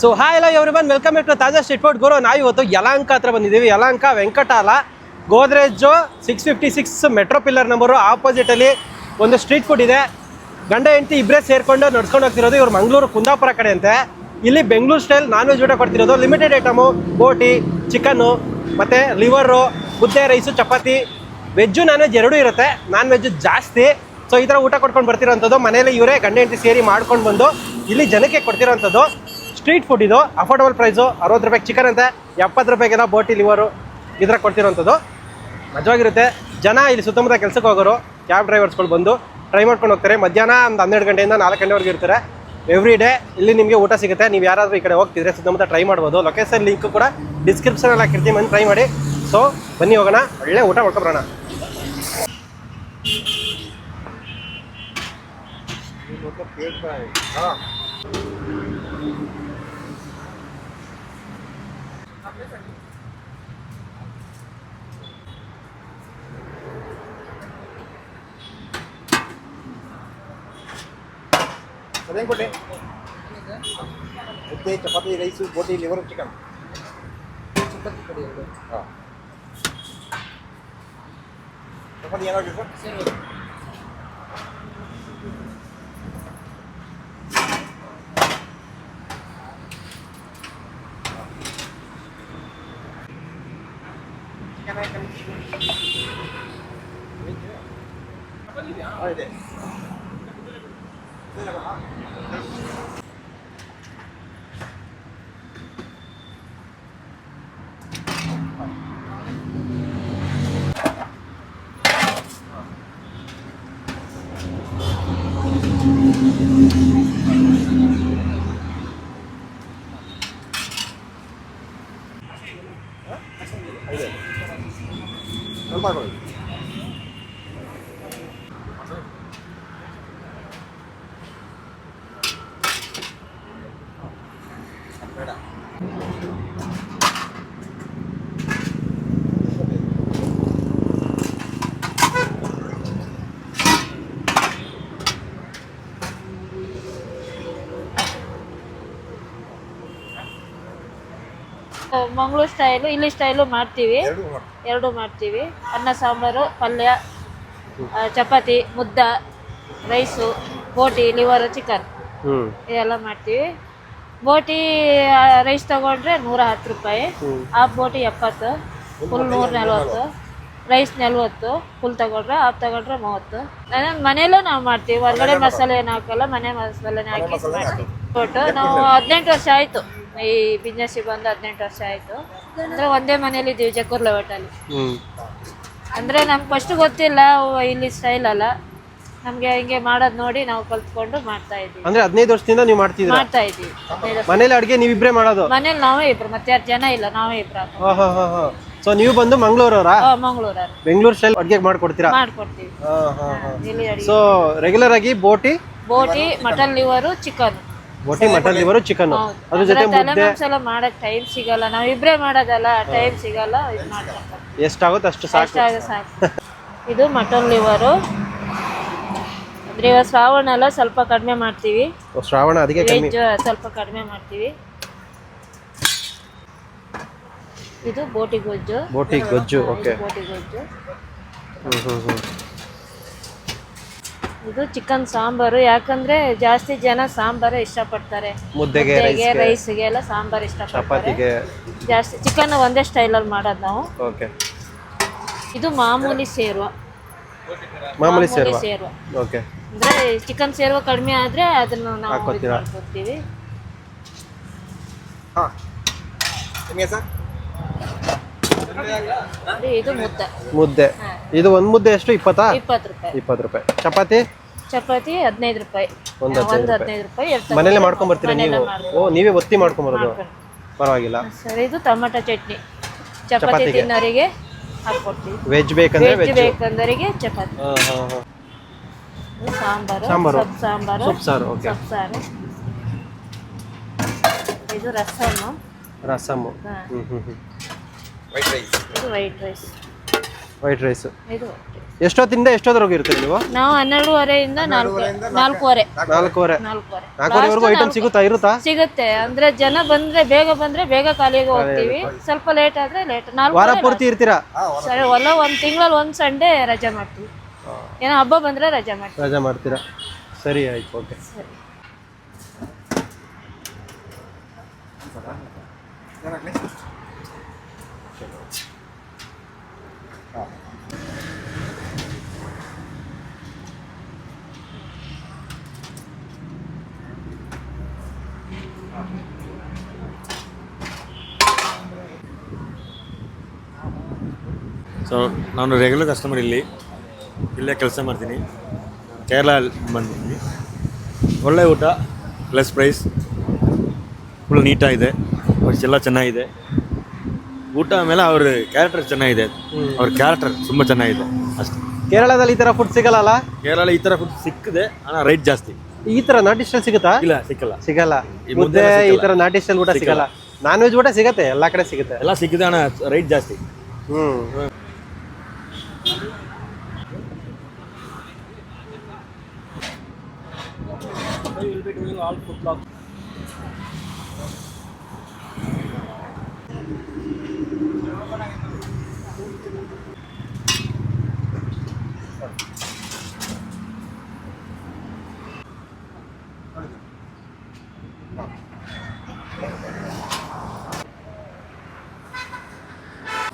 So hi ಎಲ್ಲ everybody welcome to Taza street food Guru ನಾವು ಇವತ್ತು ಯಲಾಂಕ ಹತ್ರ ಬಂದಿದ್ದೀವಿ. Yelahanka Venkatala, Godrej six fifty six metro pillar number ಆಪೋಸಿಟಲ್ಲಿ ಒಂದು ಸ್ಟ್ರೀಟ್ ಫುಡ್ ಇದೆ. ಗಂಡ, ಹೆಂಡತಿ ಇಬ್ಬರೇ ಸೇರಿಕೊಂಡು ನಡ್ಸ್ಕೊಂಡು ಹೋಗ್ತಿರೋದು ಇವ್ರು ಮಂಗಳೂರು ಕುಂದಾಪುರ ಕಡೆ ಅಂತೆ ಇಲ್ಲಿ ಬೆಂಗಳೂರು ಸ್ಟೈಲ್ ನಾನ್ ವೆಜ್ ಊಟ ಕೊಡ್ತಿರೋದು. ಲಿಮಿಟೆಡ್ ಐಟಮು ಬೋಟಿ ಚಿಕನ್ನು ಮತ್ತು ಲಿವರು ಮುದ್ದೆ rice chapati. Veg non veg ಎರಡೂ ಇರುತ್ತೆ. ನಾನ್ ವೆಜ್ಜು ಜಾಸ್ತಿ. ಸೊ ಈ ಥರ ಊಟ ಕೊಟ್ಕೊಂಡು ಬರ್ತಿರೋಂಥದ್ದು ಮನೇಲಿ ಇವರೇ ಗಂಡ, ಹೆಂಡತಿ ಸೇರಿ ಮಾಡ್ಕೊಂಡು ಬಂದು ಇಲ್ಲಿ ಜನಕ್ಕೆ ಕೊಡ್ತಿರೋಂಥದ್ದು. ಸ್ಟ್ರೀಟ್ ಫುಡ್ ಇದು. ಅಫೋರ್ಡಬಲ್ ಪ್ರೈಸು ಅರವತ್ತು ರೂಪಾಯಿಗೆ ಚಿಕನ್ ಅಂತೆ. ಎಪ್ಪತ್ತು ರೂಪಾಯಿಗೆಲ್ಲ ಬೋಟಿ ಲಿವರು ಇದ್ರ ಕೊಡ್ತಿರೋಂಥದ್ದು. ಮಜವಾಗಿರುತ್ತೆ. ಜನ ಇಲ್ಲಿ ಸುತ್ತಮುತ್ತ ಕೆಲಸಕ್ಕೆ ಹೋಗೋರು ಕ್ಯಾಬ್ ಡ್ರೈವರ್ಸ್ಗಳು ಬಂದು ಟ್ರೈ ಮಾಡ್ಕೊಂಡು ಹೋಗ್ತಾರೆ. ಮಧ್ಯಾಹ್ನ ಒಂದು ಹನ್ನೆರಡು ಗಂಟೆಯಿಂದ ನಾಲ್ಕು ಗಂಟೆವರೆಗೂ ಇರ್ತಾರೆ. ಎವ್ರಿ ಡೇ ಇಲ್ಲಿ ನಿಮಗೆ ಊಟ ಸಿಗುತ್ತೆ. ನೀವು ಯಾರಾದರೂ ಈ ಕಡೆ ಹೋಗ್ತಿದ್ರೆ ಸುತ್ತಮುತ್ತ ಟ್ರೈ ಮಾಡ್ಬೋದು. ಲೊಕೇಶನ್ ಲಿಂಕ್ ಕೂಡ ಡಿಸ್ಕ್ರಿಪ್ಷನ್ ಎಲ್ಲ ಹಾಕಿರ್ತೀನಿ. ಬಂದು ಟ್ರೈ ಮಾಡಿ. ಸೊ ಬನ್ನಿ ಹೋಗೋಣ. ಒಳ್ಳೆ ಊಟ ಮಾಡ್ಕೊಬರೋಣ. ಅದೇನು ಕೊಟ್ಟೆ ಮುದ್ದೆ ಚಪಾತಿ ರೈಸು ಬೋಟಿ ಲಿವರ್ ಚಿಕನ್ ಹಾಂ. ಚಪಾತಿ ಏನಾಗಿದೆ ಸರ್ ಹಾಂ ಇದೆ ಸ್ವಲ್ಪ ಮಂಗಳೂರು ಸ್ಟೈಲು ಇಲ್ಲಿ ಸ್ಟೈಲು ಮಾಡ್ತೀವಿ. ಎರಡು ಮಾಡ್ತೀವಿ. ಅನ್ನ ಸಾಂಬಾರು ಪಲ್ಯ ಚಪಾತಿ ಮುದ್ದ ರೈಸು ಬೋಟಿ ಲಿವರ್ ಚಿಕನ್. ಇದೆಲ್ಲ ಮಾಡ್ತೀವಿ. ಬೋಟಿ ರೈಸ್ ತಗೊಂಡ್ರೆ ನೂರ ಹತ್ತು ರೂಪಾಯಿ. ಹಾಫ್ ಬೋಟಿ ಎಪ್ಪತ್ತು. ಫುಲ್ ನೂರ ನಲ್ವತ್ತು. ರೈಸ್ ನಲ್ವತ್ತು. ಫುಲ್ ತಗೊಂಡ್ರೆ ಹಾಫ್ ತಗೊಂಡ್ರೆ ಮೂವತ್ತು. ನಾನು ಮನೇಲೂ ನಾವು ಮಾಡ್ತೀವಿ. ಹೊರಗಡೆ ಮಸಾಲೆ ಏನು ಹಾಕಲ್ಲ ಮನೆ ಮಸಾಲೆನೇ ಹಾಕಿ. ಮಾಡ್ತೀವಿ ಒಟ್ಟು ನಾವು ಹದಿನೆಂಟು ವರ್ಷ ಆಯಿತು. ಈ ಬಿಸ್ನೆಸ್ಸಿಗೆ ಬಂದು ಹದಿನೆಂಟು ವರ್ಷ ಆಯ್ತು. ಅಂದ್ರೆ ಒಂದೇ ಮನೇಲಿ ಇದ್ದೀವಿ ಜಕೂರ್ ಹೋಟೆಲ್ ಅಂದ್ರೆ ಅಂದರೆ ನಮ್ಗೆ ಫಸ್ಟ್ ಗೊತ್ತಿಲ್ಲ ಅವು ಇಲ್ಲಿ ಸ್ಟೈಲ್ ಅಲ್ಲ. ನಮಗೆ ಹಿಂಗೆ ಮಾಡೋದು ನೋಡಿ ನಾವು ಕಲ್ತ್ಕೊಂಡು ಮಾಡ್ತಾ ಇದ್ದೀವಿ. ಅಂದ್ರೆ ಹದಿನೈದು ವರ್ಷದಿಂದ ನೀವು ಮಾಡ್ತಿದ್ದೀರಾ? ಮಾಡ್ತಾ ಇದ್ದೀವಿ. ಮನೇಲಿ ಅಡುಗೆ ನೀವಿಬ್ಬರೇ ಮಾಡೋದು? ಮನೇಲಿ ನಾವೇ ಇಬ್ರು ಮತ್ತೆ ಯಾರು ಜನ ಇಲ್ಲ ನಾವೇ ಇಬ್ರು ಹಾಕೊಂಡು ಹಾಂ ಹಾಂ ಹಾಂ ಹಾಂ. ಸೊ ನೀವು ಬಂದು ಮಂಗಳೂರವರಾ? ಮಂಗಳೂರಲ್ಲಿ ಬೆಂಗಳೂರು ಸ್ಟೈಲ್ ಅಡುಗೆ ಮಾಡ್ಕೊಡ್ತೀರಾ? ಮಾಡ್ಕೊಡ್ತೀವಿ. ಹಾಂ ಹಾಂ ಹಾಂ. ಇಲ್ಲಿ ಅಡಿಗೆ ಸೊ ರೆಗ್ಯುಲರ್ ಆಗಿ ಬೋಟಿ? ಬೋಟಿ ಮಟನ್ ಲಿವರು ಚಿಕನ್. ಬೋಟಿ ಮಟನ್ ಲಿವರ್ ಚಿಕನ್ ಅದ್ರ ಜೊತೆ ಮುದ್ದೆ. ಎಲ್ಲ ಮಾಡಕ್ ಟೈಮ್ ಸಿಗಲ್ಲ. ನಾವ್ ಇಬ್ರೇ ಮಾಡೋದಲ್ಲ ಟೈಮ್ ಸಿಗಲ್ಲ ಇದು ಮಾಡ್ಕೊಂಡು ಎಷ್ಟಾಗುತ್ತೆ ಅಷ್ಟು ಸಾಕು. ಅಷ್ಟಾಗ ಸಾಕು. ಇದು ಮಟನ್ ಲಿವರು ಅಂದ್ರೆ ಇವಾಗ ಶ್ರಾವಣ ಎಲ್ಲ ಸ್ವಲ್ಪ ಕಡಿಮೆ ಮಾಡ್ತೀವಿ. ಓ, ಶ್ರಾವಣ ಅದಕ್ಕೆ ಕಮ್ಮಿ. ವೆಜ್ ಸ್ವಲ್ಪ ಕಡಿಮೆ ಮಾಡ್ತೀವಿ. ಇದು ಬೋಟಿ ಗೊಜ್ಜು. ಬೋಟಿ ಗೊಜ್ಜು ಓಕೆ ಬೋಟಿ ಗೊಜ್ಜು. ಹ್ಮ್ ಹ್ಮ್ ಹ್ಮ್. ಇದು ಚಿಕನ್ ಸಾಂಬಾರು. ಯಾಕಂದ್ರೆ ಜಾಸ್ತಿ ಜನ ಸಾಂಬಾರು ಇಷ್ಟಪಡ್ತಾರೆ. ಮುದ್ದೆಗೆ ಮುದ್ದೆಗೆ ರೈಸ್ಗೆ ಎಲ್ಲ ಸಾಂಬಾರು ಇಷ್ಟಪಡ್ತಾರೆ. ಚಪಾತಿಗೆ. ಜಾಸ್ತಿ ಚಿಕನ್ ಒಂದೇ ಸ್ಟೈಲಲ್ಲಿ ಮಾಡೋದು ನಾವು. ಓಕೆ. ಇದು ಮಾಮೂಲಿ ಸೇರುವ. ಮಾಮೂಲಿ ಸೇರ್ವ. ಸೇರುವ. ಓಕೆ. ಅಂದ್ರೆ ಚಿಕನ್ ಸೇರುವ ಕಡಿಮೆ ಆದ್ರೆ ಅದನ್ನ ನಾವು ಹಾಕ್ತೀವಿ ಹಾ ಮಾಡ್ಕೊತೀವಿ ಹಾಂ. ನಿಮಗೆ ಸರ್? ಅಂದ್ರೆ ಇದು ಮುದ್ದೆ. ಮುದ್ದೆ. ಇದು ಒಂದು ಮುದ್ದೆ ಎಷ್ಟು? ಇಪ್ಪತ್ತಾ? ಇಪ್ಪತ್ತು ರೂಪಾಯಿ. ಇಪ್ಪತ್ತು ರೂಪಾಯಿ. ಚಪಾತಿ? ಚಪಾತಿ ಹದಿನೈದು ರೂಪಾಯಿ. ಒಂದು ಒಂದು ಹದಿನೈದು ರೂಪಾಯಿ ಎರಡು ಮನೇಲೆ ಮಾಡ್ಕೊಂಡ್ ಬರ್ತೀರಿ ನೀವು? ಓ ನೀವೇ ಒತ್ತಿ ಮಾಡ್ಕೊಂಬರೋದು ಪರವಾಗಿಲ್ಲ. ಸರಿ ಇದು ಟೊಮೆಟೊ ಚಟ್ನಿ. ಚಪಾತಿ ಚಪಾತಿಗೆ. ತಿನ್ನೋರಿಗೆ ಹಾಕ್ಕೊಡ್ತೀವಿ. ವೆಜ್ ಬೇಕಂದ್ರೆ ವೆಜ್ ವೆಜ್ ಬೇಕಂದರಿಗೆ ಚಪಾತಿ. ಇದು ಸಾಂಬಾರು ಸಾಂಬಾರು. ಸೊಪ್ಪು ಸಾಂಬಾರು. ಸೊಪ್ಪು ಸಾರು ಓಕೆ. ಸೊಪ್ಪು ಸಾರು. ಇದು ರಸಮ್ಮು. ರಸಮ್ಮು. ಹಾ. ಹ್ಞೂ ಹ್ಞೂ ಹ್ಞೂ ವೈಟ್ ರೈಸ್ ಇದು ವೈಟ್ ರೈಸ್ ವೈಟ್ ರೈಸ್ ಇದು. ಎಷ್ಟೊತ್ತಿಂದ ಎಷ್ಟೊತ್ತವರೆಗೂ ಇರ್ತೀರಿ ನೀವು? ನಾವು ಹನ್ನೆರಡುವರೆಯಿಂದ ನಾಲ್ಕು ನಾಲ್ಕೂವರೆ. ನಾಲ್ಕೂವರೆ. ನಾಲ್ಕೂವರೆ. ನಾಲ್ಕೂವರೆವರೆಗೂ ಐಟಮ್ ಸಿಗುತ್ತಾ? ಇರುತ್ತಾ? ಸಿಗುತ್ತೆ. ಅಂದ್ರೆ ಜನ ಬಂದ್ರೆ ಬೇಗ ಬಂದ್ರೆ ಬೇಗ ಖಾಲಿಗೆ ಹೋಗ್ತೀವಿ. ಸ್ವಲ್ಪ ಲೇಟ್ ಆದ್ರೆ ಲೇಟ್ ನಾಲ್ಕು ವಾರ ಪೂರ್ತಿ ಇರ್ತೀರಾ? ಸರಿ ಒಲ್ಲ ಒಂದ್ ತಿಂಗಳಲ್ಲಿ ಒಂದ್ ಸಂಡೇ ರಜೆ ಮಾಡ್ತೀವಿ. ಏನೋ ಹಬ್ಬ ಬಂದ್ರೆ ರಜೆ ಮಾಡ್ತೀವಿ. ರಜೆ ಮಾಡ್ತೀರಾ? ಸರಿ ಆಯ್ತು ಓಕೆ. ಸರಿ. ಸೊ ನಾನು ರೆಗ್ಯುಲರ್ ಕಸ್ಟಮರ್ ಇಲ್ಲಿ. ಇಲ್ಲೇ ಕೆಲಸ ಮಾಡ್ತೀನಿ. ಕೇರಳ ಬಂದಿದ್ದೀನಿ ಒಳ್ಳೆ ಊಟ ಪ್ಲಸ್ ಪ್ರೈಸ್ ಫುಲ್ ನೀಟಾಗಿದೆ ಎಲ್ಲ ಚೆನ್ನಾಗಿದೆ. ಊಟ ಮೇಲೆ ಅವ್ರ ಕ್ಯಾರೆಕ್ಟರ್ ಚೆನ್ನಾಗಿದೆ. ಅವ್ರ ಕ್ಯಾರೆಕ್ಟರ್ ತುಂಬಾ ಚೆನ್ನಾಗಿದೆ. ಅಷ್ಟೇ. ಕೇರಳದಲ್ಲಿ ಈ ತರ ಫುಡ್ ಸಿಗಲ್ಲ ಕೇರಳ ಈ ತರ ಫುಡ್ ಸಿಕ್ಕಿದೆ ಹಣ ರೈಟ್ ಜಾಸ್ತಿ. ಈ ತರ ನಾಟಿ ಸ್ಟೈಲ್ ಸಿಗುತ್ತಾ? ಇಲ್ಲ ಸಿಕ್ಕಲ್ಲ. ಸಿಗಲ್ಲ. ಮುದ್ದೆ ಈ ತರ ನಾಟಿ ಸ್ಟೈಲ್ ಊಟ ಸಿಗಲ್ಲ. ನಾನ್ ವೆಜ್ ಊಟ ಸಿಗತ್ತೆ ಎಲ್ಲಾ ಕಡೆ ಸಿಗುತ್ತೆ. ಎಲ್ಲ ಸಿಕ್ಕಿದೆ ಅಣ್ಣ ರೈಟ್ ಜಾಸ್ತಿ. ಹ್ಮ್. ಹ್ಮ್ blogs.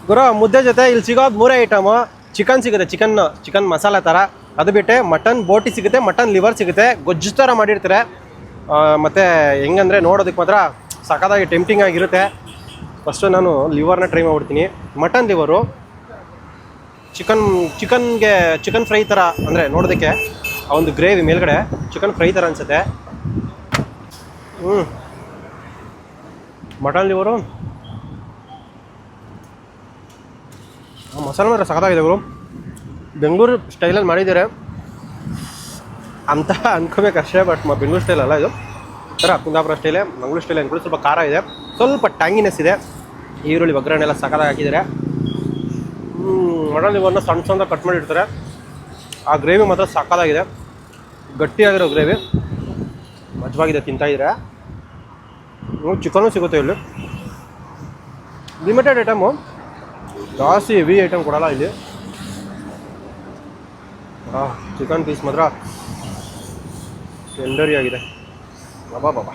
ಗುರು, ಮುದ್ದೆ ಜೊತೆ ಇಲ್ಲಿ ಸಿಗೋದು ಮೂರೇ ಐಟಮು ಚಿಕನ್ ಸಿಗುತ್ತೆ ಚಿಕನ್ ಚಿಕನ್ ಮಸಾಲೆ ಥರ ಅದು ಬಿಟ್ಟೆ ಮಟನ್ ಬೋಟಿ ಸಿಗುತ್ತೆ ಮಟನ್ ಲಿವರ್ ಸಿಗುತ್ತೆ. ಗೊಜ್ಜು ಥರ ಮಾಡಿರ್ತಾರೆ. ಮತ್ತು ಹೆಂಗಂದ್ರೆ ನೋಡೋದಕ್ಕೆ ಮಾತ್ರ ಸಖತ್ತಾಗಿ ಟೆಂಪ್ಟಿಂಗ್ ಆಗಿರುತ್ತೆ. ಫಸ್ಟು ನಾನು ಲಿವರ್ನ ಟ್ರೈ ಮಾಡ್ಬಿಡ್ತೀನಿ. ಮಟನ್ ಲಿವರು ಚಿಕನ್ ಚಿಕನ್ಗೆ ಚಿಕನ್ ಫ್ರೈ ಥರ ಅಂದರೆ ನೋಡೋದಕ್ಕೆ, ಆ ಒಂದು ಗ್ರೇವಿ ಮೇಲ್ಗಡೆ ಚಿಕನ್ ಫ್ರೈ ಥರ ಅನಿಸುತ್ತೆ. ಹ್ಞೂ ಮಟನ್ ಲಿವರು ಆ ಮಸಾಲೆ ಮಾತ್ರ ಸಖತ್ತಾಗಿದೆ ಗುರು. ಬೆಂಗಳೂರು ಸ್ಟೈಲಲ್ಲಿ ಮಾಡಿದ್ದಾರೆ. ಅಂತ ಅನ್ಕೋಬೇಕು ಅಷ್ಟೇ ಬಟ್ ಬೆಂಗ್ಳೂರು ಸ್ಟೈಲ್ ಅಲ್ಲ ಇದು. ಥರ ಕುಂದಾಪುರ ಸ್ಟೈಲೇ ಮಂಗಳೂರು ಸ್ಟೈಲ್ ಅಂದ್ಕೊಂಡು ಸ್ವಲ್ಪ ಖಾರ ಇದೆ. ಸ್ವಲ್ಪ ಟ್ಯಾಂಗಿನೆಸ್ ಇದೆ. ಈರುಳ್ಳಿ, ಒಗ್ಗರಣೆ ಎಲ್ಲ ಸಖತ್ತಾಗಿ ಹಾಕಿದ್ದಾರೆ. ಮಟನ್ ಇವನ್ನ ಸಣ್ಣ ಸಣ್ಣ ಕಟ್ ಮಾಡಿರ್ತಾರೆ. ಆ ಗ್ರೇವಿ ಮಾತ್ರ ಸಖತ್ತಾಗಿದೆ ಗಟ್ಟಿಯಾಗಿರೋ ಗ್ರೇವಿ ಮಜವಾಗಿದೆ ತಿಂತಾಯಿದ್ರೆ ಚಿಕನು ಸಿಗುತ್ತೆ ಇಲ್ಲಿ. ಲಿಮಿಟೆಡ್ ಐಟಮು ಜಾಸ್ತಿ ಹೆವಿ ಐಟಮ್ ಕೊಡಲ್ಲ ಇಲ್ಲಿ. ಚಿಕನ್ ಪೀಸ್ ಮಾತ್ರ. ಟೆಂಡರಿ ಆಗಿದೆ. ಬಾಬಾ ಬಾಬಾ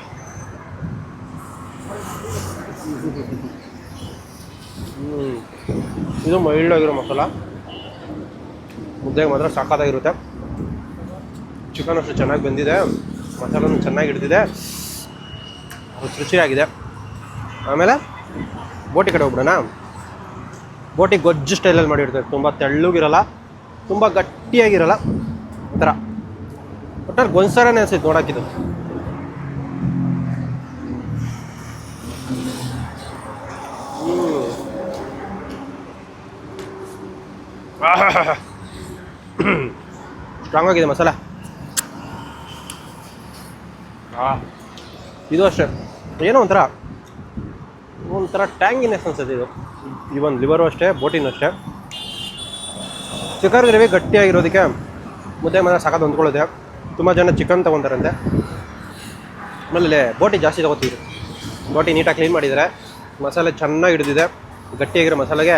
ಹ್ಞೂ ಇದು ಮೈಲ್ಡ್ ಆಗಿರೋ ಮಸಾಲ. ಮುದ್ದೆಗೆ ಮಾತ್ರ ಸಾಕಾಗಿರುತ್ತೆ ಚಿಕನ್ ಅಷ್ಟು ಚೆನ್ನಾಗಿ ಬೆಂದಿದೆ. ಮಸಾಲೂ ಚೆನ್ನಾಗಿ ಹಿಡಿದಿದೆ. ರುಚಿ ರುಚಿಯಾಗಿದೆ. ಆಮೇಲೆ ಬೋಟಿ ಕಡೆ ಹೋಗ್ಬಿಡೋಣ. ಬೋಟಿ ಗೊಜ್ಜು ಸ್ಟೈಲಲ್ಲಿ ಮಾಡಿರ್ತಾರೆ. ತುಂಬ ತೆಳ್ಳಗಿರಲ್ಲ ತುಂಬ ಗಟ್ಟಿಯಾಗಿರಲ್ಲ ಒಂಥರ. ಒಟ್ಟಾರೆ ಗೊಂದ್ಸರನೇ ಅನಿಸಿತ್ತು ನೋಡೋಕ್ಕಿದು ಸ್ಟ್ರಾಂಗ್ ಆಗಿದೆ ಮಸಾಲ. ಇದು ಅಷ್ಟೇ. ಏನೋ ಒಂಥರ ಒಂಥರ ಟ್ಯಾಂಗಿನೆಸ್ ಅನ್ಸುತ್ತೆ ಇದು. ಇವನ್ ಲಿವರು ಅಷ್ಟೇ, ಬೋಟಿನೂ ಅಷ್ಟೇ. ಚಿಕನ್ ಗ್ರೇವಿ ಗಟ್ಟಿಯಾಗಿರೋದಕ್ಕೆ ಮುದ್ದೆ ಮನೆ ಸಾಕಾದ ಹೊಂದ್ಕೊಳ್ಳುತ್ತೆ. ತುಂಬ ಜನ ಚಿಕನ್ ತೊಗೊತಾರಂತೆ ಆಮೇಲೆ ಬೋಟಿ ಜಾಸ್ತಿ ತೊಗೋತೀವಿ. ಬೋಟಿ ನೀಟಾಗಿ ಕ್ಲೀನ್ ಮಾಡಿದರೆ ಮಸಾಲೆ ಚೆನ್ನಾಗಿ ಹಿಡಿದಿದೆ. ಗಟ್ಟಿಯಾಗಿರೋ ಮಸಾಲೆಗೆ.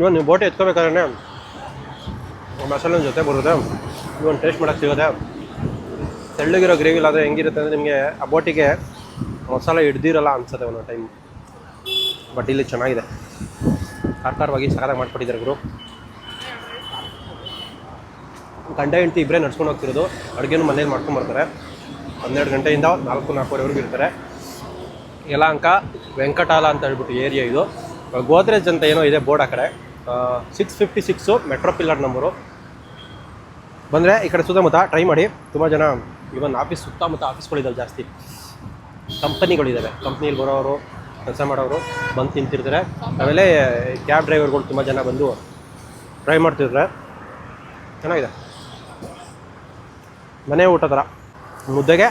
ಇವನು ನೀವು ಬೋಟಿ ಎತ್ಕೋಬೇಕಾದ್ರೆ ಮಸಾಲೆ ಜೊತೆ ಬರುತ್ತೆ. ಇವನ್ ಟೇಸ್ಟ್ ಮಾಡೋಕ್ಕೆ ಸಿಗುತ್ತೆ. ತೆಳ್ಳಗಿರೋ ಗ್ರೇವಿ ಇಲ್ಲಾದರೆ ಹೆಂಗಿರುತ್ತೆ ಅಂದರೆ ನಿಮಗೆ ಆ ಬೋಟಿಗೆ ಮಸಾಲೆ ಹಿಡ್ದಿರಲ್ಲ ಅನ್ಸುತ್ತೆ ಒಂದೊಂದು ಟೈಮ್ ಬಟ್ ಇಲ್ಲಿ ಚೆನ್ನಾಗಿದೆ. ಸರ್ಕಾರವಾಗಿ ಸಖತ್ತಾಗಿ ಮಾಡಿಕೊಟ್ಟಿದ್ದಾರೆ ಗುರು. ಗಂಡ ಹೆಂಡತಿ ಇಬ್ಬರೇ ನಡ್ಸ್ಕೊಂಡು ಹೋಗ್ತಿರೋದು. ಅಡುಗೆನೂ ಮನೇಲಿ ಮಾಡ್ಕೊಂಡು ಬರ್ತಾರೆ. ಹನ್ನೆರಡು ಗಂಟೆಯಿಂದ ನಾಲ್ಕು, ನಾಲ್ಕೂವರೆವರೆಗೂ ಇರ್ತಾರೆ. ಯಲಾಂಕ ವೆಂಕಟಾಲ ಅಂತ ಹೇಳ್ಬಿಟ್ಟು ಏರಿಯಾ ಇದು. ಗೋದ್ರೇಜ್ ಅಂತ ಏನೋ ಇದೆ ಬೋರ್ಡ್ ಆ ಕಡೆ. Six fifty six metro pillar number ಬಂದರೆ ಈ ಕಡೆ ಸುತ್ತಮುತ್ತ ಟ್ರೈ ಮಾಡಿ. ತುಂಬ ಜನ ಇವನ್ ಆಫೀಸ್ ಸುತ್ತಮುತ್ತ ಆಫೀಸ್ಗಳಿದ್ದಾವೆ ಜಾಸ್ತಿ. ಕಂಪನಿಗಳಿದ್ದಾವೆ ಕಂಪ್ನಿಯಲ್ಲಿ ಬರೋರು ಕೆಲಸ ಮಾಡೋರು ಬಂದು ತಿಂತಿರ್ತಾರೆ ಆಮೇಲೆ ಕ್ಯಾಬ್ ಡ್ರೈವರ್ಗಳು ತುಂಬ ಜನ ಬಂದು ಟ್ರೈ ಮಾಡ್ತಿದ್ರೆ ಚೆನ್ನಾಗಿದೆ. ಮನೆ ಊಟ ಥರ ಮುದ್ದೆಗೆ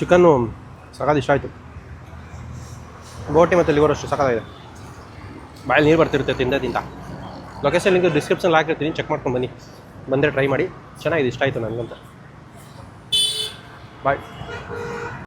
ಚಿಕನ್ನು ಸಖತ್ ಇಷ್ಟ ಆಯಿತು. ಬೋಟಿ ಮತ್ತು ಲಿವರ್ ಅಷ್ಟು ಸಖತ್ತಾಗಿದೆ ಬಾಯಲ್ಲಿ ನೀರು ಬರ್ತಿರುತ್ತೆ ತಿಂದೆ ತಿಂತ ಲೊಕೇಶನ್ ಲಿಂಕ್ ಡಿಸ್ಕ್ರಿಪ್ಷನ್ ಹಾಕಿರ್ತೀನಿ. ಚೆಕ್ ಮಾಡ್ಕೊಂಡು ಬನ್ನಿ. ಬಂದರೆ ಟ್ರೈ ಮಾಡಿ. ಚೆನ್ನಾಗಿದೆ, ಇಷ್ಟ ಆಯಿತು ನನಗಂತ. ಬಾಯ್